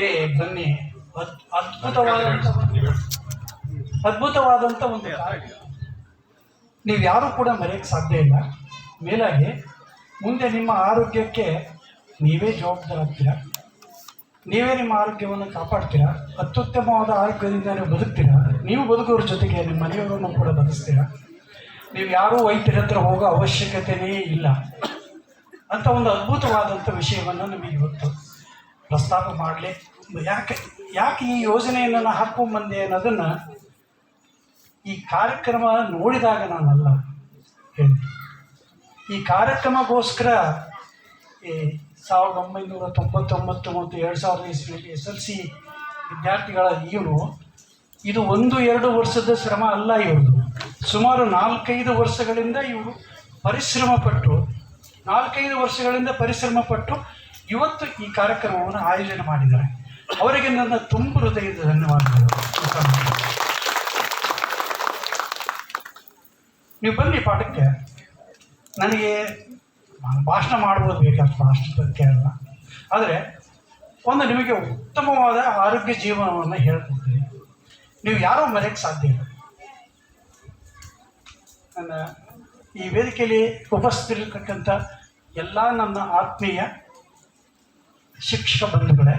ಮೇಲಗೆರೆ ಬನ್ನಿ. ಅದ್- ಅದ್ಭುತವಾದಂಥ ಅದ್ಭುತವಾದಂಥ ಒಂದು. ನೀವು ಯಾರೂ ಕೂಡ ಮರೆಯಕ್ಕೆ ಸಾಧ್ಯ ಇಲ್ಲ. ಮೇಲಾಗಿ ಮುಂದೆ ನಿಮ್ಮ ಆರೋಗ್ಯಕ್ಕೆ ನೀವೇ ಜವಾಬ್ದಾರಾಗ್ತೀರ ನೀವೇ ನಿಮ್ಮ ಆರೋಗ್ಯವನ್ನು ಕಾಪಾಡ್ತೀರಾ? ಅತ್ಯುತ್ತಮವಾದ ಆರೋಗ್ಯದಿಂದ ನೀವು ಬದುಕ್ತೀರಾ? ನೀವು ಬದುಕೋರ ಜೊತೆಗೆ ನಿಮ್ಮ ಮನೆಯವರನ್ನು ಕೂಡ ಬದುಕ್ತೀರಾ? ನೀವು ಯಾರೂ ವೈದ್ಯರ ಹತ್ರ ಹೋಗೋ ಅವಶ್ಯಕತೆಯೇ ಇಲ್ಲ. ಅಂತ ಒಂದು ಅದ್ಭುತವಾದಂಥ ವಿಷಯವನ್ನು ನಿಮಗೆ ಇವತ್ತು ಪ್ರಸ್ತಾಪ ಮಾಡಲಿ. ಯಾಕೆ ಯಾಕೆ ಈ ಯೋಜನೆಯನ್ನು ನಾನು ಹಾಕೊಂಬಂದೆ ಅನ್ನೋದನ್ನು ಈ ಕಾರ್ಯಕ್ರಮ ನೋಡಿದಾಗ ನಾನಲ್ಲ ಹೇಳಿ ಈ ಕಾರ್ಯಕ್ರಮಗೋಸ್ಕರ ಈ ಸಾವಿರದ ಒಂಬೈನೂರ ತೊಂಬತ್ತೊಂಬತ್ತು ಮತ್ತು ಎರಡು ಸಾವಿರದ ಇಸ್ವಿಯಲ್ಲಿ ಎಸ್ ಎಲ್ ಸಿ ವಿದ್ಯಾರ್ಥಿಗಳ ಇವರು, ಇದು ಒಂದು, ಎರಡು ವರ್ಷದ ಶ್ರಮ ಅಲ್ಲ ಇವ್ರದ್ದು. ಸುಮಾರು ನಾಲ್ಕೈದು ವರ್ಷಗಳಿಂದ ಇವರು ಪರಿಶ್ರಮ ಪಟ್ಟು, ನಾಲ್ಕೈದು ವರ್ಷಗಳಿಂದ ಪರಿಶ್ರಮ ಪಟ್ಟು ಇವತ್ತು ಈ ಕಾರ್ಯಕ್ರಮವನ್ನು ಆಯೋಜನೆ ಮಾಡಿದ್ದಾರೆ. ಅವರಿಗೆ ನನ್ನ ತುಂಬ ಹೃದಯದ ಧನ್ಯವಾದಗಳು. ನೀವು ಬನ್ನಿ ಪಾಠಕ್ಕೆ. ನನಗೆ ನಾನು ಭಾಷಣ ಮಾಡ್ಬೋದು ಬೇಕಾಗ್ತದೆ ಅಷ್ಟು ಬಗ್ಗೆ ಅಲ್ಲ. ಆದರೆ ಒಂದು ನಿಮಗೆ ಉತ್ತಮವಾದ ಆರೋಗ್ಯ ಜೀವನವನ್ನು ಹೇಳ್ಕೊಡ್ತೀನಿ. ನೀವು ಯಾರೋ ಮರೆಯಕ್ಕೆ ಸಾಧ್ಯ ಇಲ್ಲ. ನನ್ನ ಈ ವೇದಿಕೆಯಲ್ಲಿ ಉಪಸ್ಥಿತಿರ್ತಕ್ಕಂಥ ಎಲ್ಲ ನನ್ನ ಆತ್ಮೀಯ ಶಿಕ್ಷಕ ಬಂಧುಗಳೇ,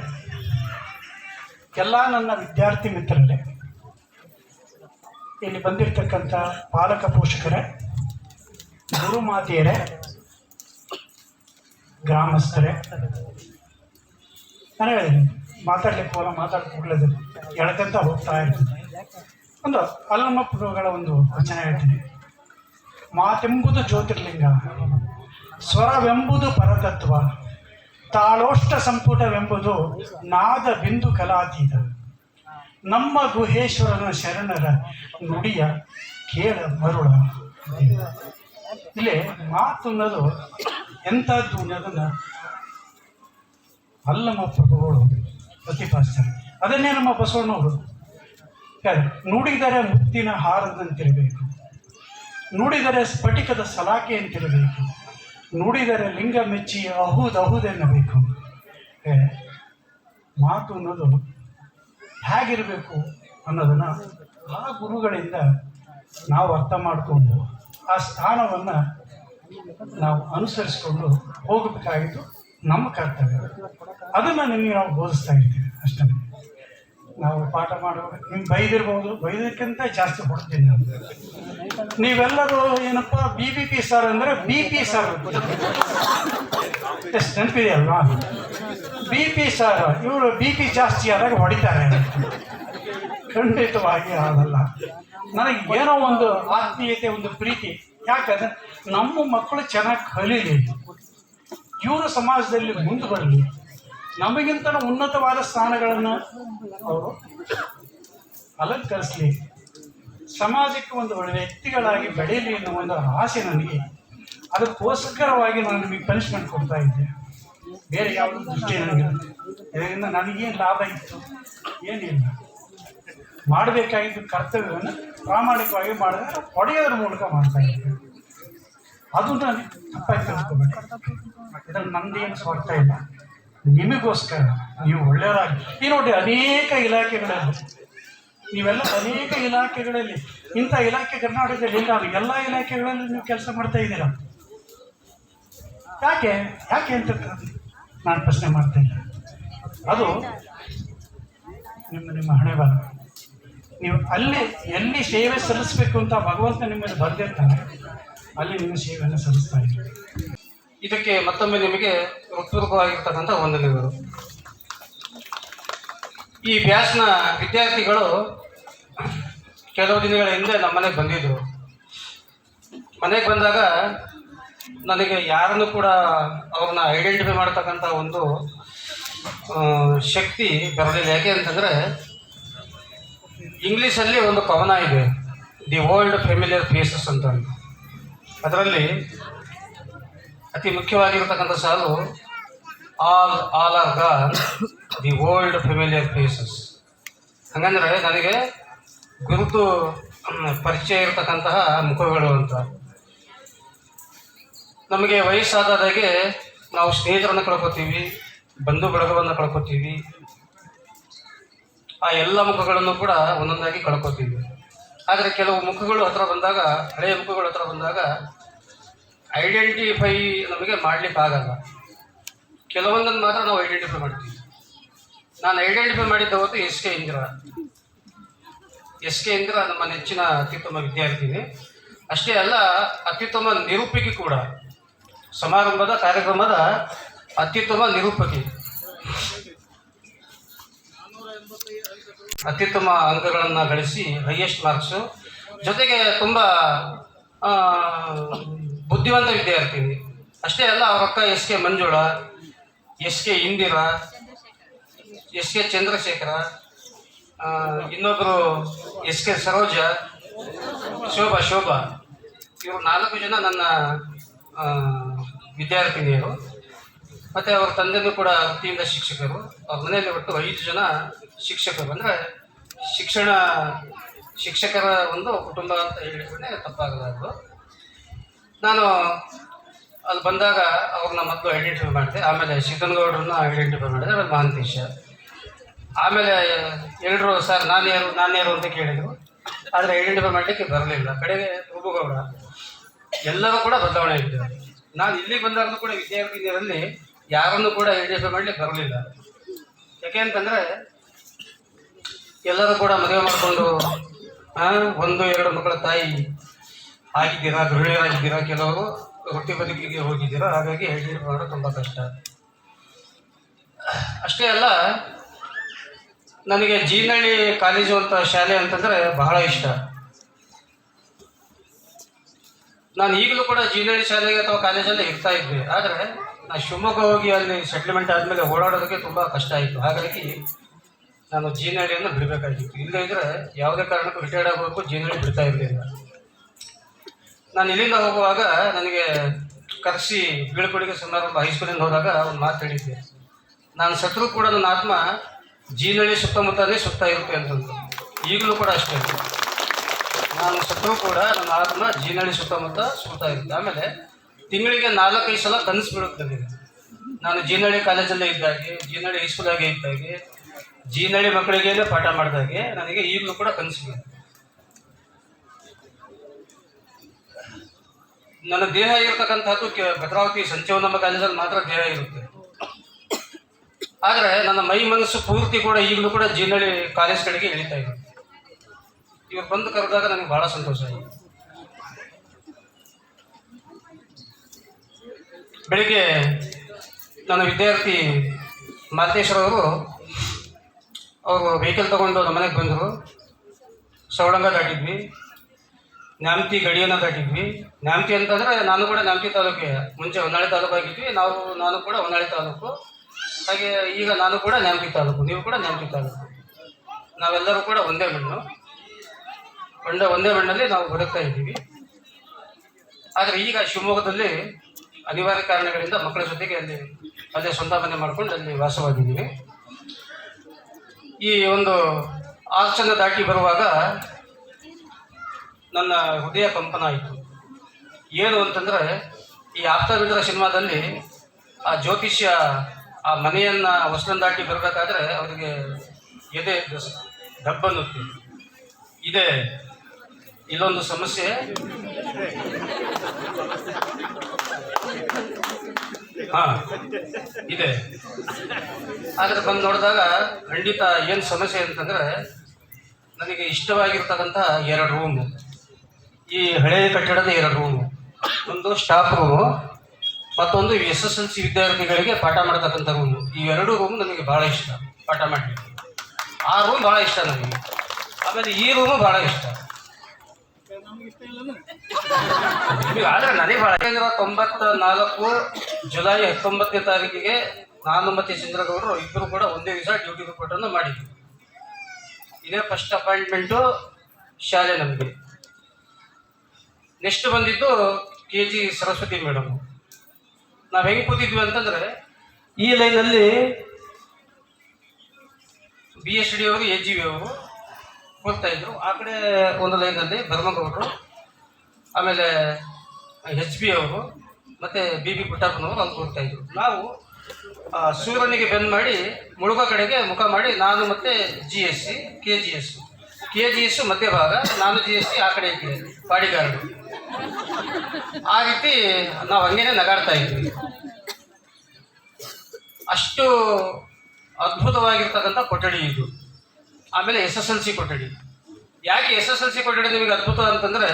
ಎಲ್ಲ ನನ್ನ ವಿದ್ಯಾರ್ಥಿ ಮಿತ್ರರೇ, ಇಲ್ಲಿ ಬಂದಿರತಕ್ಕಂಥ ಪಾಲಕ ಪೋಷಕರೇ, ಗುರುಮಾತೆಯರೇ, ಗ್ರಾಮಸ್ಥರೇ, ನಾನು ಹೇಳಿದ್ದೀನಿ, ಮಾತಾಡ್ಲಿಕ್ಕೆ ಹೋಗಲ್ಲ ಮಾತಾಡ್ಕೊಳ್ಳೋದಿಲ್ಲ ಎಳ್ಕಂತ ಹೋಗ್ತಾ ಇರ್ತೀನಿ. ಒಂದು ಅಲ್ಲಮ್ಮ ಪುರುಗಳ ಒಂದು ವಚನ ಹೇಳ್ತೀನಿ. ಮಾತೆಂಬುದು ಜ್ಯೋತಿರ್ಲಿಂಗ, ಸ್ವರವೆಂಬುದು ಪರತತ್ವ. ತಾಳೋಷ್ಟ ಸಂಪುಟವೆಂಬುದು ನಾದ ಬಿಂದು ಕಲಾತೀತ. ನಮ್ಮ ಗುಹೇಶ್ವರನ ಶರಣರ ನುಡಿಯ ಕೇಳ ಮರುಳ. ಇಲ್ಲಿ ಮಾತು ಅನ್ನೋದು ಎಂಥದ್ದು ಅನ್ನೋದನ್ನ ಅಲ್ಲಮ್ಮ ಪ್ರಭುಗಳು ಪ್ರತಿಪಾದಿಸ್ತಾರೆ. ಅದನ್ನೇ ನಮ್ಮ ಬಸವಣ್ಣವರು ನುಡಿದರೆ ಮುತ್ತಿನ ಹಾರದಂತಿರಬೇಕು. ನುಡಿದರೆ ಸ್ಫಟಿಕದ ಸಲಾಕೆ ಅಂತಿರಬೇಕು. ನುಡಿದರೆ ಲಿಂಗ ಮೆಚ್ಚಿ ಅಹುದ್ ಅಹುದೆನ್ನಬೇಕು ಏ, ಮಾತು ಅನ್ನೋದು ಹೇಗಿರಬೇಕು ಅನ್ನೋದನ್ನು ಆ ಗುರುಗಳಿಂದ ನಾವು ಅರ್ಥ ಮಾಡಿಕೊಂಡು ಆ ಸ್ಥಾನವನ್ನು ನಾವು ಅನುಸರಿಸಿಕೊಂಡು ಹೋಗಬೇಕಾಗಿದ್ದು ನಮ್ಮ ಕರ್ತವ್ಯ. ಅದನ್ನು ನಿಮಗೆ ನಾವು ಬೋಧಿಸ್ತಾ ಇರ್ತೀವಿ ಅಷ್ಟೇ. ನಾವು ಪಾಠ ಮಾಡುವಾಗ ನಿಮ್ಗೆ ಬೈದಿರ್ಬೋದು. ಬೈದಕ್ಕಿಂತ ಜಾಸ್ತಿ ಕೊಡ್ತೀನಿ ನೀವೆಲ್ಲರೂ ಏನಪ್ಪ ಬಿ ಬಿ ಪಿ ಸರ್ ಅಂದರೆ ಬಿ ಪಿ ಸರ್ ಎಷ್ಟು ನೆನಪಿದೆಯಲ್ವಾ? ಬಿ ಪಿ ಸರ್ ಇವರು ಬಿ ಪಿ ಜಾಸ್ತಿ ಆದಾಗ ಹೊಡಿತಾರೆ. ಖಂಡಿತವಾಗಿ ಆಗಲ್ಲ. ನನಗೆ ಏನೋ ಒಂದು ಆತ್ಮೀಯತೆ, ಒಂದು ಪ್ರೀತಿ. ಯಾಕಂದ್ರೆ ನಮ್ಮ ಮಕ್ಕಳು ಚೆನ್ನಾಗಿ ಕಲೀಲಿ. ಇವರು ಸಮಾಜದಲ್ಲಿ ಮುಂದೆ ಬರಲಿ. ನಮಗಿಂತ ಉನ್ನತವಾದ ಸ್ಥಾನಗಳನ್ನು ಅವರು ಅಲಂಕರಿಸಲಿ. ಸಮಾಜಕ್ಕೆ ಒಂದು ಒಳ್ಳೆ ವ್ಯಕ್ತಿಗಳಾಗಿ ಬೆಳೆಯಲಿ ಅನ್ನೋ ಒಂದು ಆಸೆ ನನಗೆ. ಅದಕ್ಕೋಸ್ಕರವಾಗಿ ನಾನು ನಿಮಗೆ ಪನಿಷ್ಮೆಂಟ್ ಕೊಡ್ತಾ ಇದ್ದೆ. ಬೇರೆ ಯಾವುದೂ ದೃಷ್ಟಿ ನನಗಿಲ್ಲ. ಇದರಿಂದ ನನಗೇನು ಲಾಭ ಇತ್ತು? ಏನಿಲ್ಲ. ಮಾಡಬೇಕಾಗಿದ್ದು ಕರ್ತವ್ಯವನ್ನು ಪ್ರಾಮಾಣಿಕವಾಗಿ ಮಾಡಿದ್ರೆ ಹೊಡೆಯೋದ್ರ ಮೂಲಕ ಮಾಡ್ತಾ ಇದ್ದೆ. ಅದು ನಾನು ತಪ್ಪಾಗಿ ತಿಳ್ಕೊಬೇಕು. ಇದರಲ್ಲಿ ನಂದೇನು ಸ್ವಾರ್ಥ ಇಲ್ಲ. ನಿಮಗೋಸ್ಕರ ನೀವು ಒಳ್ಳೆಯವರಾಗಿ ಈ ನೋಡಿ ಅನೇಕ ಇಲಾಖೆಗಳಲ್ಲಿ ನೀವೆಲ್ಲ ಅನೇಕ ಇಲಾಖೆಗಳಲ್ಲಿ ಇಂಥ ಇಲಾಖೆ ಕರ್ನಾಟಕದಲ್ಲಿ ಇಲ್ಲ ಎಲ್ಲ ಇಲಾಖೆಗಳಲ್ಲಿ ನೀವು ಕೆಲಸ ಮಾಡ್ತಾ ಇದ್ದೀರಾ? ಯಾಕೆ? ಯಾಕೆ ಅಂತ ನಾನು ಪ್ರಶ್ನೆ ಮಾಡ್ತಾ ಅದು ನಿಮ್ಮ ನಿಮ್ಮ ಹಣೆ ಬರ ನೀವು ಅಲ್ಲಿ ಎಲ್ಲಿ ಸೇವೆ ಸಲ್ಲಿಸಬೇಕು ಅಂತ ಭಗವಂತ ನಿಮ್ಮಲ್ಲಿ ಬಂದಿರ್ತಾನೆ ಅಲ್ಲಿ ನಿಮ್ಮ ಸೇವೆಯನ್ನು ಸಲ್ಲಿಸ್ತಾ ಇದ್ದೀರಿ ಇದಕ್ಕೆ ಮತ್ತೊಮ್ಮೆ ನಿಮಗೆ ಹೃತ್ಪೂರ್ವಕವಾಗಿರ್ತಕ್ಕಂಥ ವಂದನೆಗಳು. ಈ ಬ್ಯಾಚ್ನ ವಿದ್ಯಾರ್ಥಿಗಳು ಕೆಲವು ದಿನಗಳ ಹಿಂದೆ ನಮ್ಮ ಮನೆಗೆ ಬಂದಿದ್ದರು ಮನೆಗೆ ಬಂದಾಗ ನನಗೆ ಯಾರನ್ನು ಕೂಡ ಅವ್ರನ್ನ ಐಡೆಂಟಿಫೈ ಮಾಡ್ತಕ್ಕಂಥ ಒಂದು ಶಕ್ತಿ ಬರಲಿಲ್ಲ. ಯಾಕೆ ಅಂತಂದರೆ ಇಂಗ್ಲೀಷಲ್ಲಿ ಒಂದು ಕವನ ಇದೆ. ದಿ ವರ್ಲ್ಡ್ ಫೆಮಿಲಿಯರ್ ಫೇಸಸ್ ಅಂತ. ಅದರಲ್ಲಿ ಅತಿ ಮುಖ್ಯವಾಗಿರ್ತಕ್ಕಂಥ ಸಾಲು all all are gone, the old familiar places. ಹಂಗಂದ್ರೆ ನನಗೆ ಗುರುತು ಪರಿಚಯ ಇರತಕ್ಕಂತಹ ಮುಖಗಳು ಅಂತ. ನಮಗೆ ವಯಸ್ಸಾದಾಗೆ ನಾವು ಸ್ನೇಹಿತರನ್ನು ಕಳ್ಕೊತೀವಿ, ಬಂಧು ಬಳಗವನ್ನು ಕಳ್ಕೊತೀವಿ. ಆ ಎಲ್ಲ ಮುಖಗಳನ್ನು ಕೂಡ ಒಂದೊಂದಾಗಿ ಕಳ್ಕೊತೀವಿ. ಆದರೆ ಕೆಲವು ಮುಖಗಳು ಹತ್ರ ಬಂದಾಗ, ಹಳೆಯ ಮುಖಗಳು ಹತ್ರ ಬಂದಾಗ ಐಡೆಂಟಿಫೈ ನಮಗೆ ಮಾಡ್ಲಿಕ್ಕೆ ಆಗಲ್ಲ. ಕೆಲವೊಂದನ್ನು ಮಾತ್ರ ನಾವು ಐಡೆಂಟಿಫೈ ಮಾಡ್ತೀವಿ. ನಾನು ಐಡೆಂಟಿಫೈ ಮಾಡಿದ್ದ ಹೊತ್ತು S K Indira. S K Indira ನಮ್ಮ ನೆಚ್ಚಿನ ಅತ್ಯುತ್ತಮ ವಿದ್ಯಾರ್ಥಿನಿ. ಅಷ್ಟೇ ಅಲ್ಲ, ಅತ್ಯುತ್ತಮ ನಿರೂಪಕಿ ಕೂಡ. ಸಮಾರಂಭದ ಕಾರ್ಯಕ್ರಮದ ಅತ್ಯುತ್ತಮ ನಿರೂಪಕಿ. ಅತ್ಯುತ್ತಮ ಅಂಕಗಳನ್ನು ಗಳಿಸಿ ಹೈಯೆಸ್ಟ್ ಮಾರ್ಕ್ಸು ಜೊತೆಗೆ ತುಂಬ ಬುದ್ಧಿವಂತ ವಿದ್ಯಾರ್ಥಿನಿ ಅಷ್ಟೇ ಅಲ್ಲ, ಅವ್ರ ಅಕ್ಕ S K Manjula, S K Indira, S K Chandrashekhara ಇನ್ನೊಬ್ಬರು ಎಸ್ ಕೆ ಸರೋಜ, ಶೋಭಾ ಶೋಭಾ. ಇವರು ನಾಲ್ಕು ಜನ ನನ್ನ ವಿದ್ಯಾರ್ಥಿನಿಯರು. ಮತ್ತು ಅವ್ರ ತಂದೆನೂ ಕೂಡ ವೃತ್ತಿಯಿಂದ ಶಿಕ್ಷಕರು. ಅವ್ರ ಮನೆಯಲ್ಲಿ ಒಟ್ಟು ಐದು ಜನ ಶಿಕ್ಷಕರು. ಅಂದರೆ ಶಿಕ್ಷಣ, ಶಿಕ್ಷಕರ ಒಂದು ಕುಟುಂಬ ಅಂತ ಹೇಳಿದ್ರೆ ತಪ್ಪಾಗಲಾರದು. ನಾನು ಅಲ್ಲಿ ಬಂದಾಗ ಅವ್ರನ್ನ ಮೊದಲು ಐಡೆಂಟಿಫೈ ಮಾಡಿದೆ. ಆಮೇಲೆ ಗೌಡ್ರನ್ನ ಐಡೆಂಟಿಫೈ ಮಾಡಿದೆ, ಆಮೇಲೆ ಮಹಾಂತೇಶ. ಆಮೇಲೆ ಎಲ್ಲರೂ ಸರ್, ನಾನು ಯಾರು ನಾನು ಯಾರು ಅಂತ ಕೇಳಿದರು. ಆದರೆ ಐಡೆಂಟಿಫೈ ಮಾಡಲಿಕ್ಕೆ ಬರಲಿಲ್ಲ. ಕಡೆಗೆ ಪ್ರಭುಗೌಡ ಎಲ್ಲರೂ ಕೂಡ ಬದಲಾವಣೆ ಇದ್ದಾರೆ ನಾನು ಇಲ್ಲಿಗೆ ಬಂದಾಗಲೂ ಕೂಡ ವಿದ್ಯಾರ್ಥಿನಿಯರಲ್ಲಿ ಯಾರನ್ನು ಕೂಡ ಐಡೆಂಟಿಫೈ ಮಾಡಲಿಕ್ಕೆ ಬರಲಿಲ್ಲ. ಯಾಕೆ ಅಂತಂದರೆ ಎಲ್ಲರೂ ಕೂಡ ಮದುವೆ ಮಾಡಿಕೊಂಡು ಒಂದು, ಎರಡು ಮಕ್ಕಳ ತಾಯಿ ಆಗಿದ್ದೀರಾ ದೃಢರಾಗಿದ್ದೀರಾ ಕೆಲವರು ರೊಟ್ಟಿ ಬದುಕಿಗೆ ಹೋಗಿದ್ದೀರಾ? ಹಾಗಾಗಿ ಐಡೆಂಟಿಫೈ ಮಾಡೋದು ತುಂಬ ಕಷ್ಟ. ಅಷ್ಟೇ ಅಲ್ಲ, ನನಗೆ ಜೀನಹಳ್ಳಿ ಕಾಲೇಜು ಅಂತ ಶಾಲೆ ಅಂತಂದರೆ ಬಹಳ ಇಷ್ಟ. ನಾನು ಈಗಲೂ ಕೂಡ ಜೀನಹಳ್ಳಿ ಶಾಲೆಗೆ ಅಥವಾ ಕಾಲೇಜಲ್ಲಿ ಇರ್ತಾ ಇದ್ದೆ. ಆದರೆ ನಾನು ಶಿವಮೊಗ್ಗ ಹೋಗಿ ಅಲ್ಲಿ ಸೆಟ್ಲ್ಮೆಂಟ್ ಆದಮೇಲೆ ಓಡಾಡೋದಕ್ಕೆ ತುಂಬ ಕಷ್ಟ ಆಯಿತು. ಹಾಗಾಗಿ ನಾನು ಜೀನಹಳ್ಳಿಯನ್ನು ಬಿಡಬೇಕಾಗಿತ್ತು. ಇಲ್ಲದೇ ಇದ್ದರೆ ಯಾವುದೇ ಕಾರಣಕ್ಕೂ ರಿಟೈರ್ಡ್ ಆಗಬೇಕು ಜೀನಹಳ್ಳಿ ಬಿಡ್ತಾ ಇರಲಿಲ್ಲ. ನಾನು ಇಲ್ಲಿಂದ ಹೋಗುವಾಗ ನನಗೆ ಕರೆಸಿ ಬೀಳ್ಕೊಡುಗೆ ಸಮಾರಂಭ ಹೈಸ್ಕೂಲಿಂದ ಹೋದಾಗ ಒಂದು ಮಾತು ಹೇಳಿದ್ದೆ. ನಾನು ಸತ್ರು ಕೂಡ ನನ್ನ ಆತ್ಮ ಜೀನಳ್ಳಿ ಸುತ್ತಮುತ್ತಲೇ ಸುತ್ತಾ ಇರುತ್ತೆ ಅಂತಂದು. ಈಗಲೂ ಕೂಡ ಅಷ್ಟೇ. ನಾನು ಸತ್ರು ಕೂಡ ನನ್ನ ಆತ್ಮ ಜೀನಳ್ಳಿ ಸುತ್ತಮುತ್ತ ಸುತ್ತಾ ಇರುತ್ತೆ. ಆಮೇಲೆ ತಿಂಗಳಿಗೆ ನಾಲ್ಕೈದು ಸಲ ಕನಸು ಬೀಳುತ್ತೆ ನನಗೆ. ನಾನು ಜೀನಹಳ್ಳಿ ಕಾಲೇಜಲ್ಲೇ ಇದ್ದಾಗೆ ಜೀನಳ್ಳಿ ಹೈಸ್ಕೂಲಾಗೆ ಇದ್ದಾಗೆ ಜೀನಳ್ಳಿ ಮಕ್ಕಳಿಗೆ ಪಾಠ ಮಾಡಿದಾಗೆ ನನಗೆ ಈಗಲೂ ಕೂಡ ಕನಸು ಬೀಳುತ್ತೆ. ನನ್ನ ದೇಹ ಇರತಕ್ಕಂಥದ್ದು ಭದ್ರಾವತಿ ಸಂಚವನ ಕಾಲೇಜಲ್ಲಿ ಮಾತ್ರ ದೇಹ ಇರುತ್ತೆ. ಆದರೆ ನನ್ನ ಮೈ ಮನಸ್ಸು ಪೂರ್ತಿ ಕೂಡ ಈಗಲೂ ಕೂಡ ಜೀನಳ್ಳಿ ಕಾಲೇಜ್ ಕಡೆಗೆ ಇಳಿತಾ ಇದೆ. ಇವ್ರು ಬಂದು ಕರೆದಾಗ ನನಗೆ ಬಹಳ ಸಂತೋಷ ಆಯಿತು. ಬೆಳಿಗ್ಗೆ ನನ್ನ ವಿದ್ಯಾರ್ಥಿ ಮಾತೇಶ್ವರ ಅವರು ಅವರು ವೆಹಿಕಲ್ ತಗೊಂಡು ನಮ್ಮ ಮನೆಗೆ ಬಂದರು. ಸವಳಂಗ ದಾಟಿದ್ವಿ. ನ್ಯಾಮತಿ ಗಡಿಯನ್ನು ದಾಟಿದ್ವಿ ನ್ಯಾಮತಿ ಅಂತಂದರೆ ನಾನು ಕೂಡ ನ್ಯಾಮತಿ ತಾಲೂಕಿಗೆ ಮುಂಚೆ ಹೊನ್ನಾಳಿ ತಾಲೂಕು ಆಗಿದ್ವಿ, ನಾವು, ನಾನು ಕೂಡ ಹೊನ್ನಾಳಿ ತಾಲೂಕು. ಹಾಗೆ ಈಗ ನಾನು ಕೂಡ ನ್ಯಾಮತಿ ತಾಲೂಕು, ನೀವು ಕೂಡ ನ್ಯಾಮತಿ ತಾಲೂಕು. ನಾವೆಲ್ಲರೂ ಕೂಡ ಒಂದೇ ಮಣ್ಣು. ಒಂದೇ ಒಂದೇ ಮಣ್ಣಲ್ಲಿ ನಾವು ಬದುಕ್ತಾ ಇದ್ದೀವಿ. ಆದರೆ ಈಗ ಶಿವಮೊಗ್ಗದಲ್ಲಿ ಅನಿವಾರ್ಯ ಕಾರಣಗಳಿಂದ ಮಕ್ಕಳ ಜೊತೆಗೆ ಅಲ್ಲಿ, ಅಲ್ಲೇ ಸ್ವಂತ ಮನೆ ಮಾಡ್ಕೊಂಡು ಅಲ್ಲಿ ವಾಸವಾಗಿದ್ದೀವಿ. ಈ ಒಂದು ಆರ್ಚನ್ನು ದಾಟಿ ಬರುವಾಗ ನನ್ನ ಹೃದಯ ಕಂಪನ ಆಯಿತು ಏನು ಅಂತಂದರೆ, ಈ ಆಪ್ತಮಿತ್ರ ಸಿನಿಮಾದಲ್ಲಿ ಆ ಜ್ಯೋತಿಷ್ಯ, ಆ ಮನೆಯನ್ನು ಹೊಸಲನ್ನು ದಾಟಿ ಬರಬೇಕಾದ್ರೆ ಅವರಿಗೆ ಎದೆ ಡಬ್ಬನ್ನು ಇದೆ. ಇಲ್ಲೊಂದು ಸಮಸ್ಯೆ. ಹಾ, ಇದೆ. ಆದರೆ ಬಂದು ನೋಡಿದಾಗ ಖಂಡಿತ ಏನು ಸಮಸ್ಯೆ ಅಂತಂದರೆ, ನನಗೆ ಇಷ್ಟವಾಗಿರ್ತಕ್ಕಂಥ ಎರಡು ರೂಮು. ಈ ಹಳೆಯ ಕಟ್ಟಡದ ಎರಡು ರೂಮು ಒಂದು ಸ್ಟಾಫ್ ರೂಮು ಮತ್ತೊಂದು ಎಸ್ ಎಸ್ ಎಲ್ ಸಿ ವಿದ್ಯಾರ್ಥಿಗಳಿಗೆ ಪಾಠ ಮಾಡ್ತಕ್ಕಂಥ ರೂಮು ಈ ಎರಡು ರೂಮ್ ನನಗೆ ಭಾಳ ಇಷ್ಟ, ಪಾಠ ಮಾಡಲಿಕ್ಕೆ. ಆ ರೂಮ್ ಭಾಳ ಇಷ್ಟ ನನಗೆ. ಆಮೇಲೆ ಈ ರೂಮು ಭಾಳ ಇಷ್ಟ. ಆದ್ರೆ ನನಗೆ ಭಾಳ ತೊಂಬತ್ತ ನಾಲ್ಕು ಜುಲೈ ಹತ್ತೊಂಬತ್ತನೇ ತಾರೀಕಿಗೆ ನಾನು ಮತ್ತು ಚಂದ್ರಗೌಡರು ಇಬ್ಬರು ಕೂಡ ಒಂದೇ ದಿವಸ ಡ್ಯೂಟಿ ರಿಪೋರ್ಟನ್ನು ಮಾಡಿದ್ವಿ. ಇದೇ ಫಸ್ಟ್ ಅಪಾಯಿಂಟ್ಮೆಂಟು ಶಾಲೆ ನಮಗೆ. ನೆಕ್ಸ್ಟ್ ಬಂದಿದ್ದು ಕೆ ಜಿ ಸರಸ್ವತಿ ಮೇಡಮ್ ನಾವು ಹೆಂಗೆ ಕೂತಿದ್ವಿ ಅಂತಂದರೆ, ಈ ಲೈನಲ್ಲಿ ಬಿ ಎಸ್ ಡಿ ಅವರು ಎ ಜಿ ವಿ ಅವರು ಕೂರ್ತಾ ಇದ್ರು. ಆ ಕಡೆ ಒಂದು ಲೈನಲ್ಲಿ ಭರ್ಮಗೌಡರು ಆಮೇಲೆ ಎಚ್ ಬಿ ಅವರು ಮತ್ತು ಬಿ ಬಿ ಪುಟ್ಟಪ್ಪನವರು ಅಲ್ಲಿ ಕೂರ್ತಾ ಇದ್ರು. ನಾವು ಸೂರ್ಯನಿಗೆ ಬೆನ್ ಮಾಡಿ ಮುಳುಗ ಕಡೆಗೆ ಮುಖ ಮಾಡಿ ನಾನು ಮತ್ತೆ G S C K G S K G S ಮಧ್ಯಭಾಗ, ನಾನು ಜಿ ಎಸ್ ಸಿ ಆ ಕಡೆ ಇದ್ದೀನಿ ಬಾಡಿಗಾರ್ಡು ಆ ರೀತಿ ನಾವು ಹಂಗೇನೆ ನಗಾಡ್ತಾ ಇದ್ವಿ. ಅಷ್ಟು ಅದ್ಭುತವಾಗಿರ್ತಕ್ಕಂಥ ಕೊಠಡಿ ಇದು. ಆಮೇಲೆ ಎಸ್ ಎಸ್ ಎಲ್ ಸಿ ಕೊಠಡಿ. ಯಾಕೆ ಎಸ್ ಎಸ್ ಎಲ್ ಸಿ ಕೊಠಡಿ ನಿಮಗೆ ಅದ್ಭುತ ಅಂತಂದರೆ,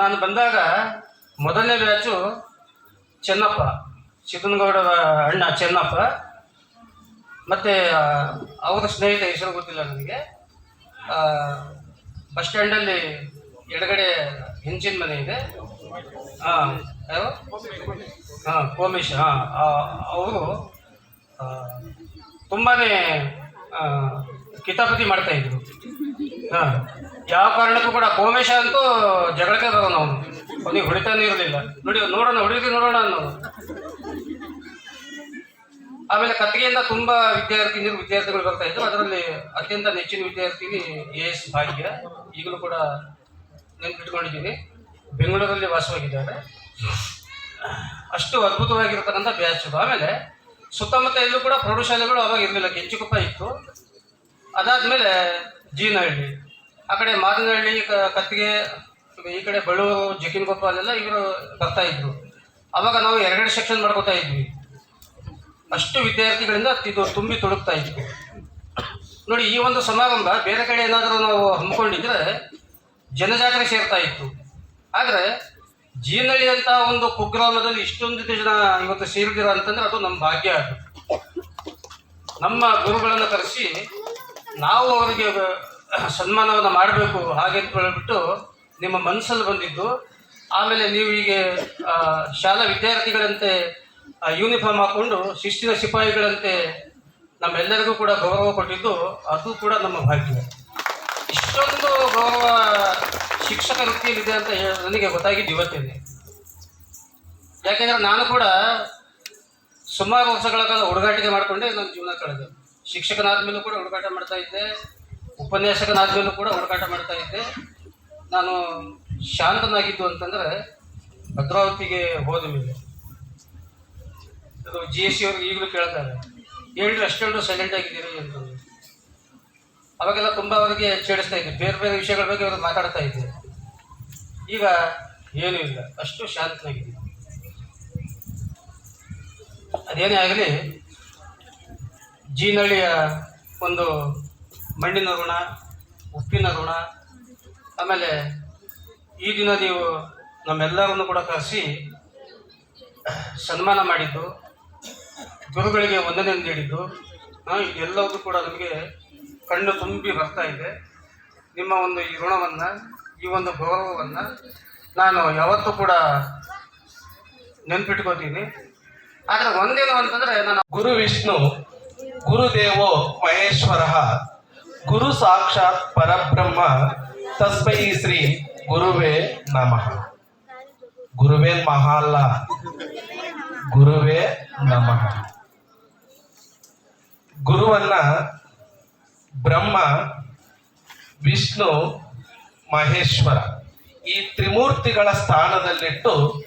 ನಾನು ಬಂದಾಗ ಮೊದಲನೇ ಬ್ಯಾಚು ಚೆನ್ನಪ್ಪ ಸಿದ್ದನಗೌಡರ ಅಣ್ಣ ಚೆನ್ನಪ್ಪ, ಮತ್ತು ಅವರ ಸ್ನೇಹಿತ ಹೆಸರು ಗೊತ್ತಿಲ್ಲ ನನಗೆ. ಬಸ್ ಸ್ಟ್ಯಾಂಡಲ್ಲಿ ಎಡಗಡೆ ಹೆಂಚಿನ ಮನೆ ಇದೆ. ಹಾಂ ಹಾಂ ಕೋಮೇಶ್ ಹಾಂ ಅವರು ತುಂಬಾ ಕಿತಾಪತಿ ಮಾಡ್ತಾ ಇದ್ರು. ಹಾಂ, ಯಾವ ಕಾರಣಕ್ಕೂ ಕೂಡ ಕೋಮೇಶ ಅಂತೂ ಜಗಳಕ್ಕೆ ಬರೋನು ಅವನು. ಅವನಿಗೆ ಹೊಡಿತಾನೆ ಇರಲಿಲ್ಲ. ನೋಡಿ, ನೋಡೋಣ ಹೊಡಿತೀವಿ ನೋಡೋಣ ಅನ್ನೋದು ಆಮೇಲೆ ಕತ್ತಿಗೆಯಿಂದ ತುಂಬಾ ವಿದ್ಯಾರ್ಥಿನಿಯರು ವಿದ್ಯಾರ್ಥಿಗಳು ಬರ್ತಾ ಇದ್ರು. ಅದರಲ್ಲಿ ಅತ್ಯಂತ ನೆಚ್ಚಿನ ವಿದ್ಯಾರ್ಥಿನಿ ಎ ಎಸ್ ಭಾಗ್ಯ. ಈಗಲೂ ಕೂಡ ನೆನ್ಪಿಟ್ಕೊಂಡಿದ್ದೀನಿ ಬೆಂಗಳೂರಲ್ಲಿ ವಾಸವಾಗಿದ್ದಾರೆ. ಅಷ್ಟು ಅದ್ಭುತವಾಗಿರ್ತಕ್ಕಂಥ ಬ್ಯಾಚ್ ಆಮೇಲೆ ಸುತ್ತಮುತ್ತ ಎಲ್ಲೂ ಕೂಡ ಪ್ರೌಢಶಾಲೆಗಳು ಅವಾಗ ಇರಲಿಲ್ಲ. ಕೆಂಚುಕುಪ್ಪ ಇತ್ತು. ಅದಾದಮೇಲೆ ಜೀನಹಳ್ಳಿ ಆ ಕಡೆ ಮಾದನಹಳ್ಳಿ ಕತ್ತಿಗೆ, ಈ ಕಡೆ ಬಳ್ಳೂರು, ಜಕ್ಕಿನಕೊಪ್ಪ ಅಲ್ಲೆಲ್ಲ ಇವರು ಬರ್ತಾ ಇದ್ರು. ಅವಾಗ ನಾವು ಎರಡೆರಡು ಸೆಕ್ಷನ್ ಮಾಡ್ಕೋತಾ ಇದ್ವಿ. ಅಷ್ಟು ವಿದ್ಯಾರ್ಥಿಗಳಿಂದ ಇದು ತುಂಬಿ ತೊಡಗ್ತಾ ಇದ್ವಿ ನೋಡಿ, ಈ ಒಂದು ಸಮಾರಂಭ ಬೇರೆ ಕಡೆ ಏನಾದರೂ ನಾವು ಹಮ್ಮಿಕೊಂಡಿದ್ರೆ ಜನಜಾತ್ರೆ ಸೇರ್ತಾ ಇತ್ತು. ಆದರೆ ಜೀನಹಳ್ಳಿ ಅಂತ ಒಂದು ಕುಗ್ರಾಮದಲ್ಲಿ ಇಷ್ಟೊಂದು ಜನ ಇವತ್ತು ಸೇರಿದಿರ ಅಂತಂದ್ರೆ ಅದು ನಮ್ಮ ಭಾಗ್ಯ ಅದು. ನಮ್ಮ ಗುರುಗಳನ್ನು ಕರೆಸಿ ನಾವು ಅವರಿಗೆ ಸನ್ಮಾನವನ್ನು ಮಾಡಬೇಕು ಹಾಗೆ ಅಂತ ಹೇಳ್ಬಿಟ್ಟು ನಿಮ್ಮ ಮನಸ್ಸಲ್ಲಿ ಬಂದಿದ್ದು. ಆಮೇಲೆ ನೀವು ಹೀಗೆ ಶಾಲಾ ವಿದ್ಯಾರ್ಥಿಗಳಂತೆ ಯೂನಿಫಾರ್ಮ್ ಹಾಕೊಂಡು ಶಿಸ್ತಿನ ಸಿಪಾಯಿಗಳಂತೆ ನಮ್ಮೆಲ್ಲರಿಗೂ ಕೂಡ ಗೌರವ ಕೊಟ್ಟಿದ್ದು, ಅದು ಕೂಡ ನಮ್ಮ ಭಾಗ್ಯ. ಗೌರವ ಶಿಕ್ಷಕ ವೃತ್ತಿಯಲ್ಲಿದೆ ಅಂತ ಹೇಳಿ ನನಗೆ ಗೊತ್ತಾಗಿದ್ದು ಇವತ್ತೇನೆ ಯಾಕೆಂದ್ರೆ ನಾನು ಕೂಡ ಸುಮಾರು ವರ್ಷಗಳ ಕಾಲ ಹುಡುಗಾಟಿಕೆ ಮಾಡಿಕೊಂಡೆ, ನನ್ನ ಜೀವನ ಕಳೆದೆ. ಶಿಕ್ಷಕನಾದ್ಮೇಲೂ ಕೂಡ ಹುಡುಗಾಟ ಮಾಡ್ತಾ ಇದ್ದೆ, ಉಪನ್ಯಾಸಕನಾದ್ಮೇಲೂ ಕೂಡ ಹುಡುಗಾಟ ಮಾಡ್ತಾ ಇದ್ದೆ. ನಾನು ಶಾಂತನಾಗಿದ್ದು ಅಂತಂದ್ರೆ ಭದ್ರಾವತಿಗೆ ಹೋದ ಮೇಲೆ. ಅದು ಜಿ ಎಸ್ ಸಿ ಅವ್ರಿಗೆ ಈಗಲೂ ಕೇಳ್ತಾರೆ ಹೇಳ್ರಿ ಅಷ್ಟೆಲ್ಲರೂ ಸೈಲೆಂಟ್ ಆಗಿದ್ದೀರಿ ಅಂತಂದು ಅವಾಗೆಲ್ಲ ತುಂಬ ಅವರಿಗೆ ಛೇಡಿಸ್ತಾ ಇದ್ದೆ ಬೇರೆ ಬೇರೆ ವಿಷಯಗಳ ಬಗ್ಗೆ ಅವರು ಮಾತಾಡ್ತಾ ಇದ್ದೀವಿ ಈಗ ಏನೂ ಇಲ್ಲ. ಅಷ್ಟು ಶಾಂತನಾಗಿದೆ ಅದೇನೇ ಆಗಲಿ, ಜೀನಳ್ಳಿಯ ಒಂದು ಮಣ್ಣಿನ ಋಣ, ಉಪ್ಪಿನ ಋಣ, ಆಮೇಲೆ ಈ ದಿನ ನೀವು ನಮ್ಮೆಲ್ಲರನ್ನು ಕೂಡ ಕರೆಸಿ ಸನ್ಮಾನ ಮಾಡಿದ್ದು, ಗುರುಗಳಿಗೆ ವಂದನೆ ನೀಡಿದ್ದು ಎಲ್ಲವೂ ಕೂಡ ನಮಗೆ ಕಣ್ಣು ತುಂಬಿ ಬರ್ತಾ ಇದೆ. ನಿಮ್ಮ ಒಂದು ಈ ಋಣವನ್ನು, ಈ ಒಂದು ಗೌರವವನ್ನು ನಾನು ಯಾವತ್ತೂ ಕೂಡ ನೆನ್ಪಿಟ್ಕೋತೀನಿ. ಆದರೆ ಒಂದೇನು ಅಂತಂದರೆ ನಾನು ಗುರು ವಿಷ್ಣು, ಗುರುದೇವೋ ಮಹೇಶ್ವರ, ಗುರು ಸಾಕ್ಷಾತ್ ಪರಬ್ರಹ್ಮ, ತಸ್ಮೈ ಶ್ರೀ ಗುರುವೇ ನಮಃ. ಗುರುವೇ ಮಹಾ ಅಲ್ಲ ಗುರುವೇ ನಮಃ. ಗುರುವನ್ನ ಬ್ರಹ್ಮ, ವಿಷ್ಣು, ಮಹೇಶ್ವರ ಈ ತ್ರಿಮೂರ್ತಿಗಳ ಸ್ಥಾನದಲ್ಲಿಟ್ಟು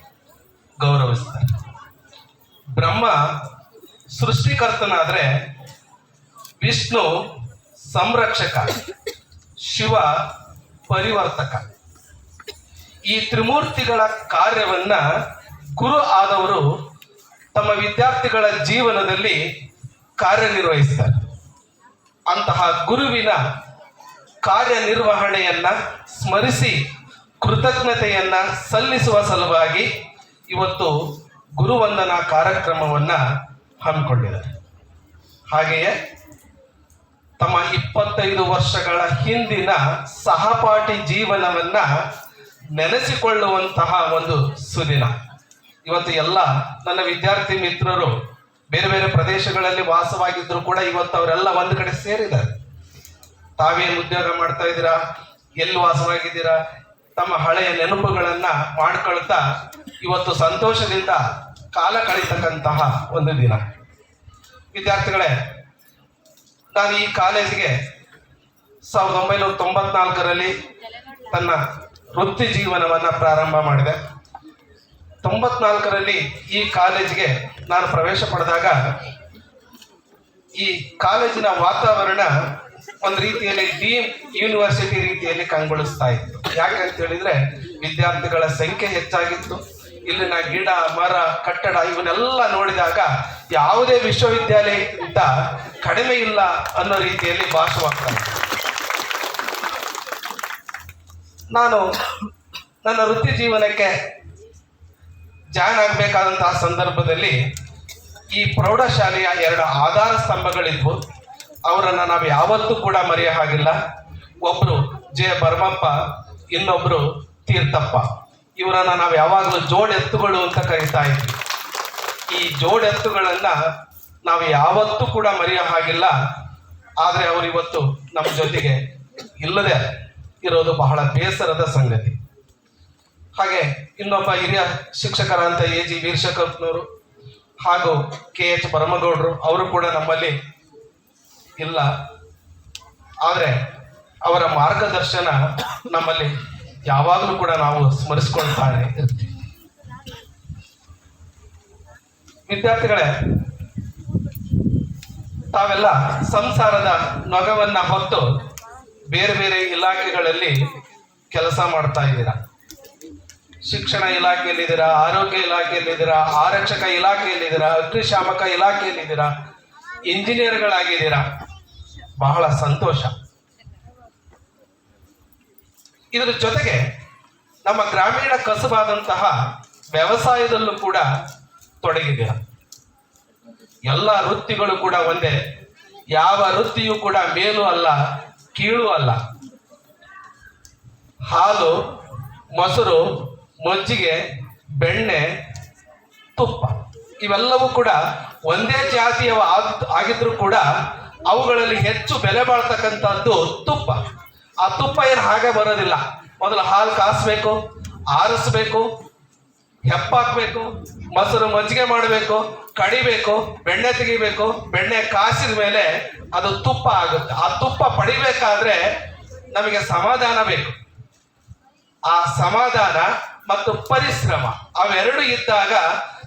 ಗೌರವಿಸ್ತಾರೆ. ಬ್ರಹ್ಮ ಸೃಷ್ಟಿಕರ್ತನಾದ್ರೆ ವಿಷ್ಣು ಸಂರಕ್ಷಕ, ಶಿವ ಪರಿವರ್ತಕ. ಈ ತ್ರಿಮೂರ್ತಿಗಳ ಕಾರ್ಯವನ್ನ ಗುರು ಆದವರು ತಮ್ಮ ವಿದ್ಯಾರ್ಥಿಗಳ ಜೀವನದಲ್ಲಿ ಕಾರ್ಯನಿರ್ವಹಿಸ್ತಾರೆ. ಅಂತಹ ಗುರುವಿನ ಕಾರ್ಯನಿರ್ವಹಣೆಯನ್ನು ಸ್ಮರಿಸಿ ಕೃತಜ್ಞತೆಯನ್ನು ಸಲ್ಲಿಸುವ ಸಲುವಾಗಿ ಇವತ್ತು ಗುರುವಂದನಾ ಕಾರ್ಯಕ್ರಮವನ್ನ ಹಮ್ಮಿಕೊಂಡಿದ್ದಾರೆ. ಹಾಗೆಯೇ ತಮ್ಮ ಇಪ್ಪತ್ತೈದು ವರ್ಷಗಳ ಹಿಂದಿನ ಸಹಪಾಠಿ ಜೀವನವನ್ನ ನೆನೆಸಿಕೊಳ್ಳುವಂತಹ ಒಂದು ಸುದಿನ. ಇವತ್ತು ಎಲ್ಲ ನನ್ನ ವಿದ್ಯಾರ್ಥಿ ಮಿತ್ರರು ಬೇರೆ ಬೇರೆ ಪ್ರದೇಶಗಳಲ್ಲಿ ವಾಸವಾಗಿದ್ರು ಕೂಡ ಇವತ್ತು ಅವರೆಲ್ಲ ಒಂದು ಕಡೆ ಸೇರಿದ್ದಾರೆ. ತಾವೇನು ಉದ್ಯೋಗ ಮಾಡ್ತಾ ಇದ್ದೀರಾ? ಎಲ್ಲಿ ವಾಸವಾಗಿದ್ದೀರಾ? ತಮ್ಮ ಹಳೆಯ ನೆನಪುಗಳನ್ನ ಮಾಡ್ಕೊಳ್ತಾ ಇವತ್ತು ಸಂತೋಷದಿಂದ ಕಾಲ ಕಳೀತಕ್ಕಂತಹ ಒಂದು ದಿನ. ವಿದ್ಯಾರ್ಥಿಗಳೇ, ನಾನು ಈ ಕಾಲೇಜಿಗೆ ಸಾವಿರದ ಒಂಬೈನೂರ ತೊಂಬತ್ನಾಲ್ಕರಲ್ಲಿ ತನ್ನ ವೃತ್ತಿ ಜೀವನವನ್ನ ಪ್ರಾರಂಭ ಮಾಡಿದೆ. ತೊಂಬತ್ನಾಲ್ಕರಲ್ಲಿ ಈ ಕಾಲೇಜಿಗೆ ನಾನು ಪ್ರವೇಶ ಪಡೆದಾಗ ಈ ಕಾಲೇಜಿನ ವಾತಾವರಣ ಒಂದು ರೀತಿಯಲ್ಲಿ ಡೀಮ್ ಯೂನಿವರ್ಸಿಟಿ ರೀತಿಯಲ್ಲಿ ಕಂಗೊಳಿಸ್ತಾ ಇತ್ತು. ಯಾಕೆ ಅಂತ ಹೇಳಿದ್ರೆ ವಿದ್ಯಾರ್ಥಿಗಳ ಸಂಖ್ಯೆ ಹೆಚ್ಚಾಗಿತ್ತು. ಇಲ್ಲಿನ ಗಿಡ, ಮರ, ಕಟ್ಟಡ ಇವನ್ನೆಲ್ಲ ನೋಡಿದಾಗ ಯಾವುದೇ ವಿಶ್ವವಿದ್ಯಾಲಯಕ್ಕಿಂತ ಕಡಿಮೆ ಇಲ್ಲ ಅನ್ನೋ ರೀತಿಯಲ್ಲಿ ಭಾಸವಾಗ್ತಾ ನಾನು ನನ್ನ ವೃತ್ತಿ ಜೀವನಕ್ಕೆ ಜಾಯ್ನ್ ಆಗಬೇಕಾದಂತಹ ಸಂದರ್ಭದಲ್ಲಿ ಈ ಪ್ರೌಢಶಾಲೆಯ ಎರಡು ಆಧಾರ ಸ್ತಂಭಗಳಿದ್ವು. ಅವರನ್ನು ನಾವು ಯಾವತ್ತೂ ಕೂಡ ಮರೆಯ ಹಾಗಿಲ್ಲ. ಒಬ್ರು ಜೆ ಬರ್ಮಪ್ಪ, ಇನ್ನೊಬ್ರು ತೀರ್ಥಪ್ಪ. ಇವರನ್ನ ನಾವು ಯಾವಾಗಲೂ ಜೋಡೆತ್ತುಗಳು ಅಂತ ಕರಿತಾ ಇದ್ವಿ. ಈ ಜೋಡೆತ್ತುಗಳನ್ನ ನಾವು ಯಾವತ್ತೂ ಕೂಡ ಮರೆಯೋ ಹಾಗಿಲ್ಲ. ಆದರೆ ಅವರು ಇವತ್ತು ನಮ್ಮ ಜೊತೆಗೆ ಇಲ್ಲದೆ ಇರೋದು ಬಹಳ ಬೇಸರದ ಸಂಗತಿ. ಹಾಗೆ ಇನ್ನೊಬ್ಬ ಹಿರಿಯ ಶಿಕ್ಷಕರಂತ ಎ ಜಿ ವೀರಶಕರ್ನವರು ಹಾಗೂ ಕೆ ಎಚ್ ಪರಮಗೌಡರು, ಅವರು ಕೂಡ ನಮ್ಮಲ್ಲಿ ಇಲ್ಲ. ಆದರೆ ಅವರ ಮಾರ್ಗದರ್ಶನ ನಮ್ಮಲ್ಲಿ ಯಾವಾಗಲೂ ಕೂಡ ನಾವು ಸ್ಮರಿಸ್ಕೊಳ್ತಾನೆ ಇರ್ತೀವಿ ವಿದ್ಯಾರ್ಥಿಗಳೇ, ತಾವೆಲ್ಲ ಸಂಸಾರದ ನೊಗವನ್ನ ಹೊತ್ತು ಬೇರೆ ಬೇರೆ ಇಲಾಖೆಗಳಲ್ಲಿ ಕೆಲಸ ಮಾಡ್ತಾ ಇದ್ದೀರಾ? ಶಿಕ್ಷಣ ಇಲಾಖೆಯಲ್ಲಿದ್ದೀರಾ, ಆರೋಗ್ಯ ಇಲಾಖೆಯಲ್ಲಿದ್ದೀರಾ, ಆರಕ್ಷಕ ಇಲಾಖೆಯಲ್ಲಿದ್ದೀರಾ, ಅಗ್ನಿಶಾಮಕ ಇಲಾಖೆಯಲ್ಲಿದ್ದೀರಾ, ಇಂಜಿನಿಯರ್ಗಳಾಗಿದ್ದೀರಾ? ಬಹಳ ಸಂತೋಷ. ಇದರ ಜೊತೆಗೆ ನಮ್ಮ ಗ್ರಾಮೀಣ ಕಸುಬಾದಂತಹ ವ್ಯವಸಾಯದಲ್ಲೂ ಕೂಡ ತೊಡಗಿದ್ದೀರ ಎಲ್ಲ ವೃತ್ತಿಗಳು ಕೂಡ ಒಂದೇ. ಯಾವ ವೃತ್ತಿಯೂ ಕೂಡ ಮೇಲು ಅಲ್ಲ, ಕೀಳು ಅಲ್ಲ. ಹಾಲು, ಮೊಸರು ಮಜ್ಜಿಗೆ, ಬೆಣ್ಣೆ, ತುಪ್ಪ ಇವೆಲ್ಲವೂ ಕೂಡ ಒಂದೇ ಜಾತಿಯ ಆಗಿದ್ರೂ ಕೂಡ ಅವುಗಳಲ್ಲಿ ಹೆಚ್ಚು ಬೆಲೆ ಬಾಳ್ತಕ್ಕಂಥದ್ದು ತುಪ್ಪ. ಆ ತುಪ್ಪ ಏನು ಹಾಗೆ ಬರೋದಿಲ್ಲ. ಮೊದಲು ಹಾಲು ಕಾಸ್ಬೇಕು, ಆರಿಸ್ಬೇಕು, ಹೆಪ್ಪಾಕ್ಬೇಕು, ಮೊಸರು ಮಜ್ಜಿಗೆ ಮಾಡಬೇಕು, ಕಡಿಬೇಕು, ಬೆಣ್ಣೆ ತೆಗಿಬೇಕು, ಬೆಣ್ಣೆ ಕಾಸಿದ ಮೇಲೆ ಅದು ತುಪ್ಪ ಆಗುತ್ತೆ. ಆ ತುಪ್ಪ ಪಡಿಬೇಕಾದ್ರೆ ನಮಗೆ ಸಮಾಧಾನ ಬೇಕು. ಆ ಸಮಾಧಾನ ಮತ್ತು ಪರಿಶ್ರಮ. ಅವೆರಡು ಇದ್ದಾಗ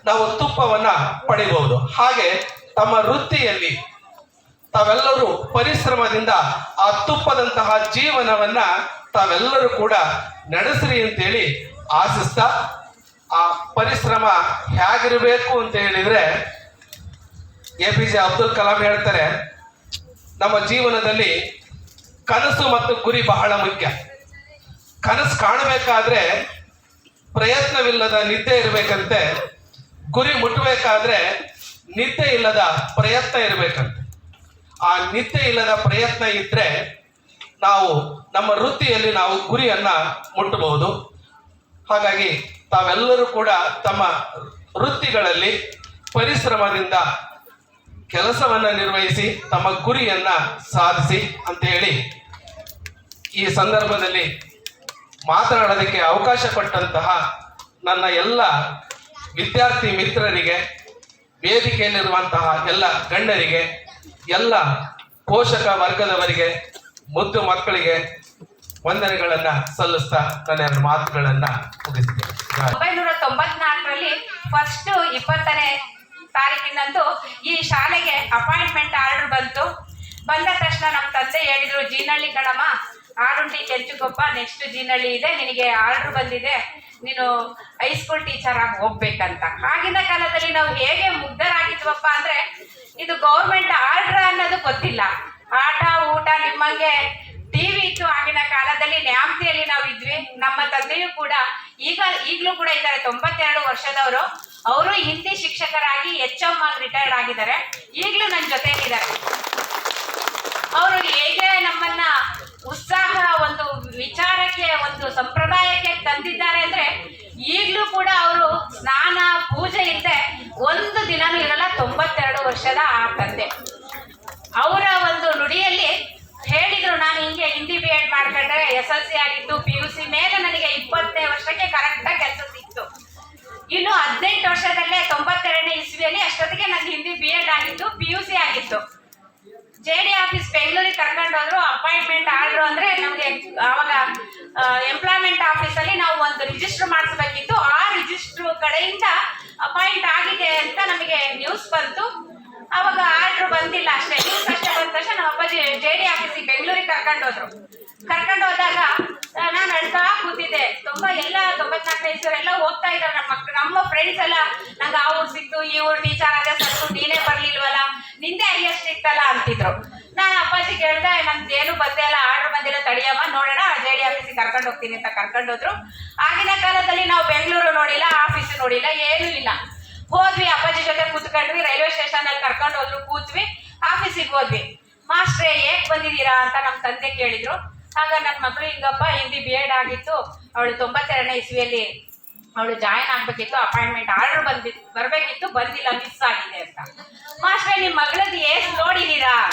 ನಾವು ತುಪ್ಪವನ್ನ ಪಡಿಬಹುದು ಹಾಗೆ ತಮ್ಮ ವೃತ್ತಿಯಲ್ಲಿ ತಾವೆಲ್ಲರೂ ಪರಿಶ್ರಮದಿಂದ ಆ ತುಪ್ಪದಂತಹ ಜೀವನವನ್ನ ತಾವೆಲ್ಲರೂ ಕೂಡ ನಡೆಸ್ರಿ ಅಂತೇಳಿ ಆಶಿಸ್ತಾ, ಆ ಪರಿಶ್ರಮ ಹೇಗಿರಬೇಕು ಅಂತ ಹೇಳಿದ್ರೆ A P J Abdul Kalam ಹೇಳ್ತಾರೆ, ನಮ್ಮ ಜೀವನದಲ್ಲಿ ಕನಸು ಮತ್ತು ಗುರಿ ಬಹಳ ಮುಖ್ಯ. ಕನಸು ಕಾಣಬೇಕಾದ್ರೆ ಪ್ರಯತ್ನವಿಲ್ಲದ ನಿದ್ದೆ ಇರಬೇಕಂತೆ, ಗುರಿ ಮುಟ್ಟಬೇಕಾದ್ರೆ ನಿದ್ದೆ ಇಲ್ಲದ ಪ್ರಯತ್ನ ಇರಬೇಕಂತೆ. ಆ ನಿದ್ದೆ ಇಲ್ಲದ ಪ್ರಯತ್ನ ಇದ್ರೆ ನಾವು, ನಮ್ಮ ವೃತ್ತಿಯಲ್ಲಿ ನಾವು ಗುರಿಯನ್ನ ಮುಟ್ಟಬಹುದು. ಹಾಗಾಗಿ ತಾವೆಲ್ಲರೂ ಕೂಡ ತಮ್ಮ ವೃತ್ತಿಗಳಲ್ಲಿ ಪರಿಶ್ರಮದಿಂದ ಕೆಲಸವನ್ನು ನಿರ್ವಹಿಸಿ, ತಮ್ಮ ಗುರಿಯನ್ನ ಸಾಧಿಸಿ ಅಂತ ಹೇಳಿ ಈ ಸಂದರ್ಭದಲ್ಲಿ ಮಾತನಾಡೋದಕ್ಕೆ ಅವಕಾಶ ಕೊಟ್ಟಂತಹ ನನ್ನ ಎಲ್ಲ ವಿದ್ಯಾರ್ಥಿ ಮಿತ್ರರಿಗೆ ವೇದಿಕೆಯಲ್ಲಿರುವಂತಹ ಎಲ್ಲ ಗಣ್ಯರಿಗೆ, ಎಲ್ಲ ಪೋಷಕ ವರ್ಗದವರಿಗೆ, ಮುದ್ದು ಮಕ್ಕಳಿಗೆ ವಂದನೆಗಳನ್ನ ಸಲ್ಲಿಸ್ತಾ ನನ್ನ ಎರಡು ಮಾತುಗಳನ್ನ ಮುಗಿಸ್ತೇನೆ ಜೈ. ಒಂಬೈನೂರ ತೊಂಬತ್ನಾಲ್ಕರಲ್ಲಿ ಫಸ್ಟ್ ಇಪ್ಪತ್ತನೇ ತಾರೀಕಿನಂದು ಈ ಶಾಲೆಗೆ ಅಪಾಯಿಂಟ್ಮೆಂಟ್ ಆರ್ಡರ್ ಬಂತು ಬಂದ ತಕ್ಷಣ ನಮ್ಮ ತಂದೆ ಹೇಳಿದ್ರು ಜೀನಹಳ್ಳಿ ಕಣಮ್ಮ ಆರುಂಡಿ ಕೆಂಚುಕೊಪ್ಪ ನೆಕ್ಸ್ಟ್ ಜೀನಳ್ಳಿ ಇದೆ. ನಿನಗೆ ಆರ್ಡರ್ ಬಂದಿದೆ. ನೀನು ಹೈಸ್ಕೂಲ್ ಟೀಚರ್ ಆಗಿ ಹೋಗ್ಬೇಕಂತ. ಆಗಿನ ಕಾಲದಲ್ಲಿ ನಾವು ಹೇಗೆ ಮುಗ್ಧರಾಗಿದ್ವಪ್ಪ ಅಂದ್ರೆ, ಇದು ಗೌರ್ಮೆಂಟ್ ಆರ್ಡರ್ ಅನ್ನೋದು ಗೊತ್ತಿಲ್ಲ. ಆಟ, ಊಟ ನಿಮ್ಮಂಗೆ ಟಿವಿ ಇತ್ತು ಆಗಿನ ಕಾಲದಲ್ಲಿ, ನ್ಯಾಮತಿಯಲ್ಲಿ ನಾವು ಇದ್ವಿ. ನಮ್ಮ ತಂದೆಯೂ ಕೂಡ ಈಗ, ಈಗಲೂ ಕೂಡ ಇದ್ದಾರೆ, ತೊಂಬತ್ತೆರಡು ವರ್ಷದವರು. ಅವರು ಹಿಂದಿ ಶಿಕ್ಷಕರಾಗಿ ಎಚ್ ಎಂ ಆಗಿ ರಿಟೈರ್ಡ್ ಆಗಿದ್ದಾರೆ ಈಗಲೂ ನನ್ನ ಜೊತೆಯಲ್ಲಿದ್ದಾರೆ ಅವರು ಹೇಗೆ ನಮ್ಮನ್ನ ಉತ್ಸಾಹ ಒಂದು ವಿಚಾರಕ್ಕೆ ಒಂದು ಸಂಪ್ರದಾಯಕ್ಕೆ ತಂದಿದ್ದಾರೆ ಅಂದ್ರೆ ಕೂಡ ಅವರು ಸ್ನಾನ ಪೂಜೆ ಇದ್ದೆ. ಒಂದು ದಿನನೂ ಇರಲ್ಲ, ತೊಂಬತ್ತೆರಡು ವರ್ಷದ ಆ ತಂದೆ. ಅವರ ಒಂದು ನುಡಿಯಲ್ಲಿ ಹೇಳಿದ್ರು, ನಾನು ಹಿಂಗೆ ಹಿಂದಿ ಬಿ ಎಡ್ ಮಾಡ್ಕೊಂಡ್ರೆ ಎಸ್ ಎಲ್ ಸಿ ಆಗಿತ್ತು ಪಿ ಯು ಸಿ ಮೇಲೆ ನನಗೆ ಇಪ್ಪತ್ತನೇ ವರ್ಷಕ್ಕೆ ಕರೆಕ್ಟಾಗಿ ಕೆಲಸ ಸಿಕ್ತು. ಇನ್ನು ಹದಿನೆಂಟು ವರ್ಷದಲ್ಲೇ ತೊಂಬತ್ತೆರಡನೇ ಇಸ್ವಿಯಲ್ಲಿ ಅಷ್ಟೊತ್ತಿಗೆ ನನಗೆ ಹಿಂದಿ ಬಿ ಎಡ್ ಆಗಿತ್ತು ಪಿ ಯು ಸಿ ಆಗಿತ್ತು. ಜೆ ಡಿ ಆಫೀಸ್ ಬೆಂಗಳೂರಿಗೆ ಕರ್ಕೊಂಡು ಹೋದ್ರು ಅಪಾಯಿಂಟ್ಮೆಂಟ್ ಆರ್ಡ್ರು ಅಂದ್ರೆ ನಮಗೆ ಅವಾಗ ಎಂಪ್ಲಾಯ್ಮೆಂಟ್ ಆಫೀಸ್ ಅಲ್ಲಿ ನಾವು ಒಂದು ರಿಜಿಸ್ಟರ್ ಮಾಡಿಸ್ಬೇಕಿತ್ತು. ಆ ರಿಜಿಸ್ಟರ್ ಕಡೆಯಿಂದ ಅಪಾಯಿಂಟ್ ಆಗಿದೆ ಅಂತ ನಮಗೆ ನ್ಯೂಸ್ ಬಂತು. ಅವಾಗ ಆರ್ಡ್ರು ಬಂದಿಲ್ಲ ಅಷ್ಟೇ. ನ್ಯೂಸ್ ಅಷ್ಟೇ ಬಂದ ತಕ್ಷಣ ನಮ್ಮ ಅಪ್ಪಾಜಿ ಜೆ ಡಿ ಆಫೀಸಿಗೆ ಬೆಂಗಳೂರಿಗೆ ಕರ್ಕೊಂಡು ಹೋದ್ರು. ಕರ್ಕೊಂಡು ಹೋದಾಗ ನಾನು ಅಳ್ತಾ ಕೂತಿದ್ದೆ ತುಂಬಾ ಎಲ್ಲ ತೊಂಬತ್ನಾಲ್ಕನೇ ಎಲ್ಲ ಹೋಗ್ತಾ ಇದ್ದಾರೆ ನಮ್ಮ ಮಕ್ಳು. ನಮ್ಮ ಫ್ರೆಂಡ್ಸ್ ಎಲ್ಲ, ನಂಗೆ ಆ ಊರ್ ಸಿಕ್ತು, ಈ ಊರ್ ಟೀಚರ್ ಆದ್ರೆ ಸತ್ತು ನೀನೇ ಬರ್ಲಿಲ್ವಲ್ಲ? ನಿಂದೆ ಹೈಯೆಸ್ಟ್ ಇತ್ತಲ್ಲ ಅಂತಿದ್ರು. ನಾನು ಅಪ್ಪಾಜಿ ಕೇಳ್ದೆ ನಮ್ದು ಏನು ಬಂದೆ ಅಲ್ಲ ಆರ್ಡರ್ ಬಂದಿಲ್ಲ ತಡಿಯಮ್ಮ, ನೋಡೋಣ ಜೆ ಡಿ ಆಫೀಸಿಗೆ ಕರ್ಕೊಂಡು ಹೋಗ್ತೀನಿ ಅಂತ ಕರ್ಕೊಂಡು ಹೋದ್ರು. ಆಗಿನ ಕಾಲದಲ್ಲಿ ನಾವು ಬೆಂಗಳೂರು ನೋಡಿಲ್ಲ ಆಫೀಸ್ ನೋಡಿಲ್ಲ, ಏನೂ ಇಲ್ಲ. ಹೋದ್ವಿ, ಅಪ್ಪಾಜಿ ಜೊತೆ ಕೂತ್ಕೊಂಡ್ವಿ, ರೈಲ್ವೆ ಸ್ಟೇಷನ್ ಅಲ್ಲಿ ಕರ್ಕೊಂಡು ಹೋದ್ರು, ಕೂತ್ವಿ ಆಫೀಸಿಗೆ ಹೋದ್ವಿ. ಮಾಸ್ಟ್ರೇ ಹೇಗ್ ಬಂದಿದ್ದೀರಾ ಅಂತ ನಮ್ಮ ತಂದೆ ಕೇಳಿದ್ರು. ಆಗ ನನ್ನ ಮಗಳು, ಹಿಂಗಪ್ಪ, ಹಿಂದಿ ಬಿ ಎಡ್ ಆಗಿತ್ತು. ಅವಳು ತೊಂಬತ್ತೆರಡನೇ ಇಸ್ವಿಯಲ್ಲಿ ಅವಳು ಜಾಯಿನ್ ಆಗ್ಬೇಕಿತ್ತು, ಅಪಾಯಿಂಟ್ಮೆಂಟ್ ಆರ್ಡರ್ ಬಂದಿತ್ತು ಬರ್ಬೇಕಿತ್ತು, ಬಂದಿಲ್ಲ ಮಿಸ್ ಆಗಿದೆ ಅಂತ. ಮಾಸ್ಟ್ರೆ ನಿಮ್ಮ ಮಗಳದ್ದು ಏಸ್ ನೋಡಿದ್ದೀರಾ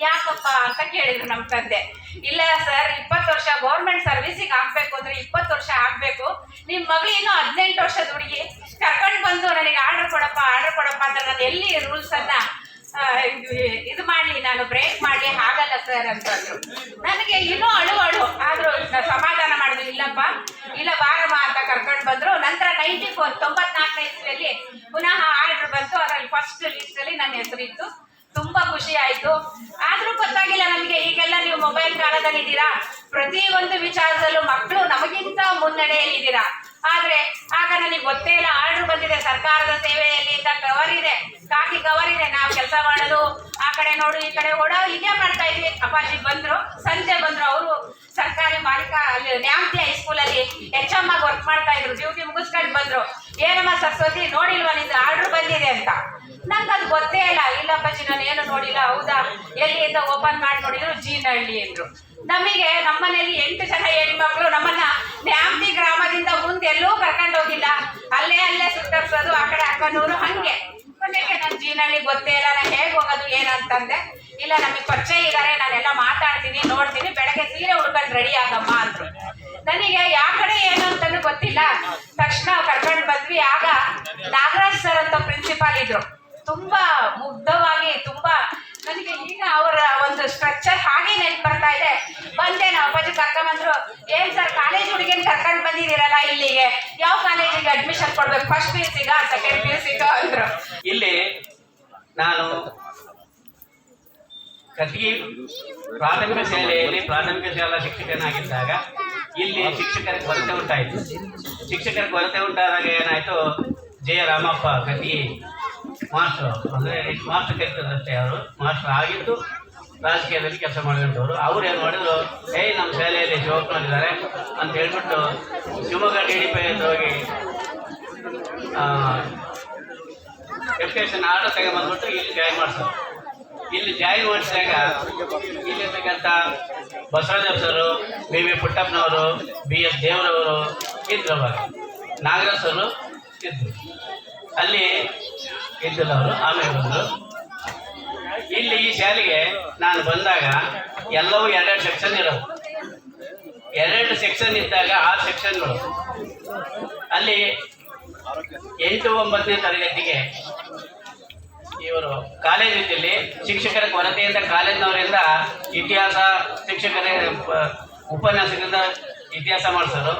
ಯಾಕಪ್ಪ ಅಂತ ಕೇಳಿದ್ರು ನಮ್ಮ ತಂದೆ. ಇಲ್ಲ ಸರ್, ಇಪ್ಪತ್ತು ವರ್ಷ ಗೌರ್ಮೆಂಟ್ ಸರ್ವಿಸಿಗೆ ಆಗ್ಬೇಕು ಅಂದ್ರೆ ಇಪ್ಪತ್ತು ವರ್ಷ ಆಗ್ಬೇಕು. ನಿಮ್ಮ ಮಗಳು ಇನ್ನೂ ಹದಿನೆಂಟು ವರ್ಷದ ಹುಡುಗಿ. ಕರ್ಕೊಂಡು ಬಂದು ನನಗೆ ಆರ್ಡರ್ ಕೊಡಪ್ಪ ಆರ್ಡರ್ ಕೊಡಪ್ಪ ಅಂತ ನಾನು ಎಲ್ಲಿ ರೂಲ್ಸ್ ಅನ್ನ ಇದು- ಮಾಡ್ಲಿ, ನಾನು ಬ್ರೇಕ್ ಮಾಡ್ಲಿ ಹಾಗಲ್ಲ ಸರ್ ಅಂತಂದ್ರು. ನನಗೆ ಇನ್ನೂ ಅಳು ಸಮಾಧಾನ ಮಾಡಿದ್ರು, ಇಲ್ಲಪ್ಪ, ಇಲ್ಲ ಬಾರಮ್ಮ ಅಂತ ಕರ್ಕೊಂಡು ಬಂದ್ರು. ನಂತರ ನೈಂಟಿ ಫೋರ್ ತೊಂಬತ್ನಾಲ್ಕನೇ ಇಸ್ವಿಯಲ್ಲಿ ಪುನಃ ಆರ್ಡರ್ ಬಂತು. ಅದರಲ್ಲಿ ಫಸ್ಟ್ ಲಿಸ್ಟ್ ಅಲ್ಲಿ ನನ್ನ ಹೆಸರಿತ್ತು. ತುಂಬಾ ಖುಷಿ ಆಯ್ತು. ಆದ್ರೂ ಗೊತ್ತಾಗಿಲ್ಲ ನಮಗೆ, ಈಗೆಲ್ಲ ನೀವು ಮೊಬೈಲ್ ಕಾಲದಲ್ಲಿ ಇದ್ದೀರಾ? ಪ್ರತಿ ಒಂದು ವಿಚಾರದಲ್ಲೂ ಮಕ್ಕಳು ನಮಗಿಂತ ಮುನ್ನಡೆಯಲ್ಲಿದ್ದೀರಾ ಆದ್ರೆ, ಆಗ ನನಗೆ ಗೊತ್ತೇ ಇಲ್ಲ ಆರ್ಡರ್ ಬಂದಿದೆ, ಸರ್ಕಾರದ ಸೇವೆಯಲ್ಲಿ ಅಂತ ಕವರ್ ಇದೆ. ಕಾಕಿ ಕವರ್ ಇದೆ, ನಾವು ಕೆಲಸ ಮಾಡೋದು. ಆ ಕಡೆ ನೋಡು, ಈ ಕಡೆ ಓಡೋ ಹೀಗೆ ಮಾಡ್ತಾ ಇದ್ವಿ. ಅಪ್ಪಾಜಿ ಬಂದ್ರು, ಸಂಜೆ ಬಂದ್ರು, ಅವರು ಸರ್ಕಾರಿ ಮಾಲೀಕ, ಅಲ್ಲಿ ನ್ಯಾಮತಿ ಹೈಸ್ಕೂಲಲ್ಲಿ ಎಚ್ ಎಂ ಆಗಿ ವರ್ಕ್ ಮಾಡ್ತಾ ಇದ್ರು ಡ್ಯೂಟಿ ಮುಗಿಸ್ಕೊಂಡು ಬಂದ್ರು. ಏನಮ್ಮ ಸರಸ್ವತಿ, ನೋಡಿಲ್ವಾ ನಿಂದು ಆರ್ಡರ್ ಬಂದಿದೆ ಅಂತ. ನಂಗೆ ಅದು ಗೊತ್ತೇ ಇಲ್ಲ. ಇಲ್ಲಪ್ಪಜ್ಜಿ ನಾನು ಏನು ನೋಡಿಲ್ಲ. ಹೌದಾ? ಎಲ್ಲಿಂದ ಓಪನ್ ಮಾಡಿ ನೋಡಿದ್ರು, ಜೀನಹಳ್ಳಿ ಅಂದ್ರು. ನಮಗೆ ನಮ್ಮನೇಲಿ ಎಂಟು ಜನ ಹೆಣ್ಮಕ್ಳು, ನಮ್ಮನ್ನ ನ್ಯಾಮತಿ ಗ್ರಾಮದಿಂದ ಮುಂದೆ ಎಲ್ಲೂ ಕರ್ಕೊಂಡು ಹೋಗಿಲ್ಲ. ಅಲ್ಲೇ ಅಲ್ಲೇ ಸುತ್ತರಿಸೋದು, ಆ ಕಡೆ ಅಕ್ಕನೂರು ಹಂಗೆ. ಕೊನೆಗೆ ನಾನು ಜೀನಹಳ್ಳಿ ಗೊತ್ತೇ ಇಲ್ಲ, ನಾನು ಹೇಗೆ ಹೋಗೋದು, ಏನಂತಂದೆ. ಇಲ್ಲ, ನಮಗೆ ಪರಿಚಯ ಇದ್ದಾರೆ ನಾನೆಲ್ಲ ಮಾತಾಡ್ತೀನಿ, ನೋಡ್ತೀನಿ, ಬೆಳಗ್ಗೆ ಸೀರೆ ಉಡ್ಕೊಂಡು ರೆಡಿ ಆಗಮ್ಮ ಅಂದ್ರು. ನನಗೆ ಯಾವ ಕಡೆ ಏನು ಅಂತಾನು ಗೊತ್ತಿಲ್ಲ. ತಕ್ಷಣ ಕರ್ಕೊಂಡು ಬಂದ್ವಿ, ಆಗ ನಾಗರಾಜ್ ಸರ್ ಅಂತ ಪ್ರಿನ್ಸಿಪಾಲ್ ಇದ್ರು. ತುಂಬಾ ಮುಗ್ಧವಾಗಿ, ತುಂಬಾ ನನಗೆ ಈಗ ಅವರ ಒಂದು ಸ್ಟ್ರಕ್ಚರ್ ಹಾಗೆ ನೆನ್ಪು ಬರ್ತಾ ಇದೆ. ಬಂದೆ ನಾವು ಅಪ್ಪಾಜಿ ಕರ್ಕೊಂಬಂದ್ರು ಏನ್ ಸರ್ ಕಾಲೇಜ್ ಹುಡುಗಿನ ಕರ್ಕೊಂಡು ಬಂದಿದ್ದೀರಲ್ಲ ಇಲ್ಲಿಗೆ? ಯಾವ ಕಾಲೇಜಿಗೆ ಅಡ್ಮಿಷನ್ ಕೊಡ್ಬೇಕು? ಫಸ್ಟ್ ಪಿ ಯು ಸಿಗ ಸೆಕೆಂಡ್ ಪಿ ಯು ಸಿಗ ಅಂದ್ರು. ಇಲ್ಲಿ ನಾನು ಕಟ್ಗಿ ಪ್ರಾಥಮಿಕ ಶಾಲೆಯಲ್ಲಿ ಪ್ರಾಥಮಿಕ ಶಾಲಾ ಶಿಕ್ಷಕನಾಗಿದ್ದಾಗ ಇಲ್ಲಿ ಶಿಕ್ಷಕರ ಕೊರತೆ ಉಂಟಾಯಿತು. ಶಿಕ್ಷಕರ ಕೊರತೆ ಉಂಟಾದಾಗ ಏನಾಯಿತು? ಜಯ ರಾಮಪ್ಪ ಕಟ್ಗಿ ಮಾಸ್ಟರ್, ಅಂದರೆ ಮಾಸ್ಟರ್ ಕೆಲಸದಷ್ಟೇ ಅವರು. ಮಾಸ್ಟರ್ ಆಗಿದ್ದು ರಾಜಕೀಯದಲ್ಲಿ ಕೆಲಸ ಮಾಡಿದಂಥವ್ರು ಅವ್ರು ಏನು ಮಾಡಿದ್ರು? ಏಯ್ ನಮ್ಮ ಶಾಲೆಯಲ್ಲಿ ಶಿವಪ್ಪನಲ್ಲಿದ್ದಾರೆ ಅಂತ ಹೇಳ್ಬಿಟ್ಟು ಶಿವಮೊಗ್ಗ ಡಿ ಡಿ ಪಿ ಹೋಗಿ ಎಜುಕೇಷನ್ ಆರ್ಡರ್ ತಗೊಂಡ್ಬಂದ್ಬಿಟ್ಟು ಇಲ್ಲಿ ಜಾಯಿನ್ ಮಾಡಿಸೋದು ಇಲ್ಲಿ ಜಾಯಿನ್ ಮಾಡಿಸಿದಾಗ ಇಲ್ಲಿರ್ತಕ್ಕಂಥ ಬಸವರಾಜ ಸರು ಬಿ ವಿ ಪುಟ್ಟಪ್ಪನವರು ಬಿ ಎಸ್ ದೇವರವರು ಇದ್ರು ಅವರು ನಾಗರಾಜ್ ಸರು ಇದ್ರು. ಅಲ್ಲಿ ಇದ್ದಿಲ್ಲ ಅವರು ಆಮೇಲೆ ಬಂದರು. ಇಲ್ಲಿ ಈ ಶಾಲೆಗೆ ನಾನು ಬಂದಾಗ ಎಲ್ಲವೂ ಎರಡೆರಡು ಸೆಕ್ಷನ್ ಇರೋದು. ಎರಡು ಸೆಕ್ಷನ್ ಇದ್ದಾಗ ಆರು ಸೆಕ್ಷನ್ಗಳು ಅಲ್ಲಿ ಎಂಟು ಒಂಬತ್ತನೇ ತರಗತಿಗೆ ಇವರು ಕಾಲೇಜ್ ರೀತಿಯಲ್ಲಿ ಶಿಕ್ಷಕರ ಕೊರತೆಯಿಂದ ಕಾಲೇಜ್ನವರಿಂದ ಇತಿಹಾಸ ಶಿಕ್ಷಕರ ಉಪನ್ಯಾಸದಿಂದ ಇತಿಹಾಸ ಮಾಡಿಸೋರು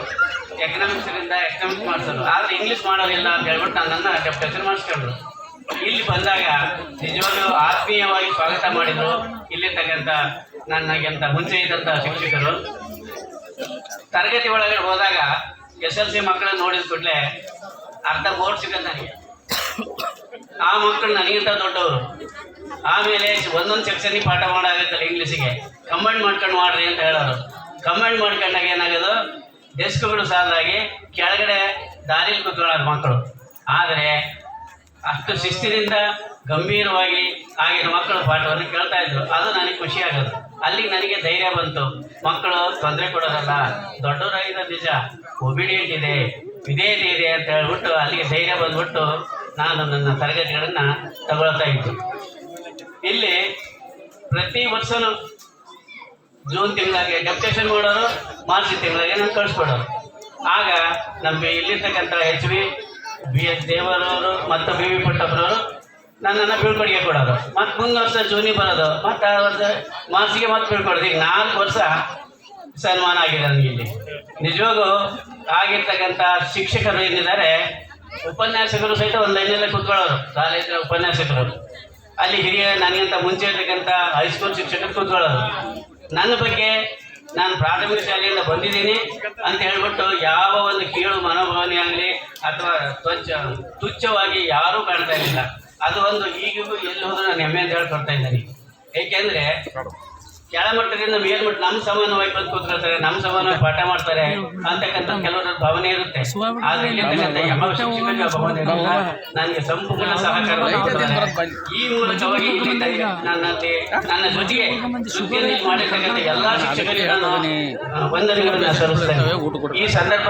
ಎಕನಾಮಿಕ್ಸ್ರಿಂದ ಎಕನಾಮಿಕ್ಸ್ ಮಾಡಿಸೋರು ಆದರೆ ಇಂಗ್ಲೀಷ್ ಮಾಡೋರಿಲ್ಲ ಅಂತ ಹೇಳ್ಬಿಟ್ಟು ನನ್ನನ್ನು ಡೆಪ್ಟೇಷನ್ ಮಾಡಿಸ್ಕೊಂಡ್ರು. ಇಲ್ಲಿ ಬಂದಾಗ ನಿಜವಾಗ್ಲೂ ಆತ್ಮೀಯವಾಗಿ ಸ್ವಾಗತ ಮಾಡಿದ್ರು ಇಲ್ಲಿರ್ತಕ್ಕಂಥ ನನಗಿಂತ ಮುಂಚೆ ಇದ್ದಂಥ ಶಿಕ್ಷಕರು. ತರಗತಿ ಒಳಗಡೆ ಹೋದಾಗ ಎಸ್ ಎಲ್ ಸಿ ಮಕ್ಕಳನ್ನ ನೋಡಿದ ಕೂಡಲೇ ಅರ್ಧ ಬೋರ್ಡ್ ಸಿಗತ್ತೆ ನನಗೆ. ಆ ಮಕ್ಕಳು ನನಗಿಂತ ದೊಡ್ಡವರು. ಆಮೇಲೆ ಒಂದೊಂದು ಸೆಕ್ಷನ್ ಪಾಠ ಮಾಡಾಗತ್ತಲ್ಲ ಇಂಗ್ಲೀಷಿಗೆ ಕಮೆಂಟ್ ಮಾಡ್ಕೊಂಡು ಮಾಡ್ರಿ ಅಂತ ಹೇಳೋರು. ಕಮೆಂಟ್ ಮಾಡ್ಕೊಂಡಾಗ ಏನಾಗೋದು? ಡೆಸ್ಕ್ಗಳು ಸಾಲಾಗಿ ಕೆಳಗಡೆ ದಾರಿಲಿ ಕೂತ್ಕೊಳ್ಳೋದು ಮಕ್ಕಳು. ಆದರೆ ಅಷ್ಟು ಶಿಸ್ತಿನಿಂದ ಗಂಭೀರವಾಗಿ ಆಗಿನ ಮಕ್ಕಳು ಪಾಠವನ್ನು ಕೇಳ್ತಾ ಇದ್ರು. ಅದು ನನಗೆ ಖುಷಿ ಆಗೋದು. ಅಲ್ಲಿಗೆ ನನಗೆ ಧೈರ್ಯ ಬಂತು. ಮಕ್ಕಳು ತೊಂದರೆ ಕೊಡೋದಲ್ಲ ದೊಡ್ಡವರಾಗಿರೋ ನಿಜ. ಒಬಿಡಿಯಂಟ್ ಇದೆ. ವಿಧೇಯತೆ ಇದೆ ಅಂತ ಹೇಳ್ಬಿಟ್ಟು ಅಲ್ಲಿಗೆ ಧೈರ್ಯ ಬಂದ್ಬಿಟ್ಟು ನಾನು ನನ್ನ ತರಗತಿಗಳನ್ನು ತಗೊಳ್ತಾ ಇದ್ದೆ. ಇಲ್ಲಿ ಪ್ರತಿ ವರ್ಷನೂ ಜೂನ್ ತಿಂಗಳಿಗೆ ಡೆಪ್ಟೇಷನ್ ಕೊಡೋರು ಮಾರ್ಚ್ ತಿಂಗಳಿಗೆ ನಾನು ಕಳಿಸ್ಕೊಡೋರು. ಆಗ ನಮ್ಮ ಇಲ್ಲಿರ್ತಕ್ಕಂಥ ಎಚ್ ವಿ ಬಿ ಎಸ್ ದೇವರವರು ಮತ್ತು ಬಿ ವಿ ಪುಟ್ಟಪ್ಪರವರು ನನ್ನನ್ನು ಬೀಳ್ಕೊಡುಗೆ ಕೊಡೋದು. ಮತ್ತೆ ಮುಂದೆ ವರ್ಷ ಜೂನಿ ಬರೋದು. ಮತ್ತೆ ಆ ವರ್ಷ ಮಾರ್ಚ್ಗೆ ಮತ್ತೆ ಬೀಳ್ಕೊಡೋದು ಈಗ ನಾಲ್ಕು ವರ್ಷ ಸನ್ಮಾನ ಆಗಿದೆ ನನಗೆ ಇಲ್ಲಿ. ನಿಜವಾಗೂ ಆಗಿರ್ತಕ್ಕಂಥ ಶಿಕ್ಷಕರು ಏನಿದ್ದಾರೆ, ಉಪನ್ಯಾಸಕರು ಸಹಿತ ಒಂದು ಲೈನಲ್ಲೇ ಕೂತ್ಕೊಳ್ಳೋರು. ಕಾಲೇಜಿನ ಉಪನ್ಯಾಸಕರು. ಅಲ್ಲಿ ಹಿರಿಯ, ನನಗಿಂತ ಮುಂಚೆ ಇರ್ತಕ್ಕಂಥ ಹೈಸ್ಕೂಲ್ ಶಿಕ್ಷಕರು ಕೂತ್ಕೊಳ್ಳೋರು. ನನ್ನ ಬಗ್ಗೆ ನಾನು ಪ್ರಾಥಮಿಕ ಶಾಲೆಯಿಂದ ಬಂದಿದ್ದೀನಿ ಅಂತ ಹೇಳ್ಬಿಟ್ಟು ಯಾವ ಒಂದು ಕೀಳು ಮನೋಭಾವನೆ ಆಗಲಿ ಅಥವಾ ತ್ವಚ್ಛ ತುಚ್ಛವಾಗಿ ಯಾರೂ ಕಾಣ್ತಾ ಇರಲಿಲ್ಲ ಅದು ಒಂದು ಈಗಿಗೂ ಎಲ್ಲಿ ಹೋದ್ರೂ ನಾನು ಹೆಮ್ಮೆ ಅಂತ ಹೇಳ್ಕೊಡ್ತಾ ಇದ್ದೀನಿ. ಏಕೆಂದ್ರೆ ಕೆಳಮಟ್ಟದಿಂದ ಮೇಲ್ಮಟ್ಟ ನಮ್ ಸಮಾನವಾಗಿ ಕೂತ್ಕೊಳ್ತಾರೆ ನಮ್ಮ ಸಮಾನವಾಗಿ ಪಾಠ ಮಾಡ್ತಾರೆ ಅಂತಕ್ಕಂಥ ಕೆಲವರ ಭಾವನೆ ಇರುತ್ತೆ. ಭಾವನೆ ನನಗೆ ಸಂಪೂರ್ಣ ಸಹಕಾರ. ಈ ಮೂಲಕವಾಗಿ ನನ್ನಲ್ಲಿ ನನ್ನ ಜೊತೆಗೆ ಸುದ್ದಿಯಲ್ಲಿ ಮಾಡಿರ್ತಕ್ಕಂಥ ಎಲ್ಲಾ ಶಿಕ್ಷಕರಿಗೆ ನಾನು ಆ, ಸಲ್ಲಿಸ್ತೇನೆ. ಈ ಸಂದರ್ಭ